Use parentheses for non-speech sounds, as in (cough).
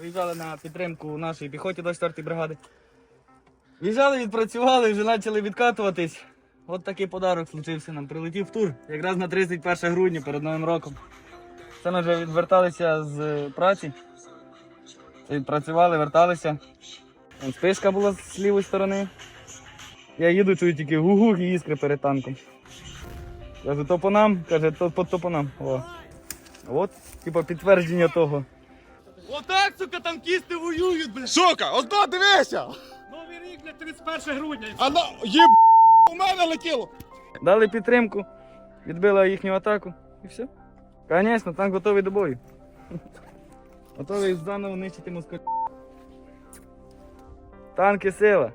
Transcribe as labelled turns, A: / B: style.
A: виїжджали на підтримку нашої піхоті 24-ї бригади. В'їжджали, відпрацювали, вже почали відкатуватись. От такий подарок случився нам. Прилетів тур якраз на 31 грудня перед Новим роком. Це ми вже відверталися з е, праці. Відпрацювали, верталися. Спишка була з лівої сторони. Я їду, чую тільки гугух і іскри перед танком. Кажу, то по нам, каже, то, по нам. О. От, типа підтвердження того.
B: Отак, сука, танкісти воюють, блядь.
C: Сука, одно дивися!
B: Новий рік, блядь, 31 грудня.
C: А на їб у мене летіло!
A: Дали підтримку, відбили їхню атаку і все. Звісно, танк готовий до бою. (laughs) Готовий заново нищити москаль. Танки сила.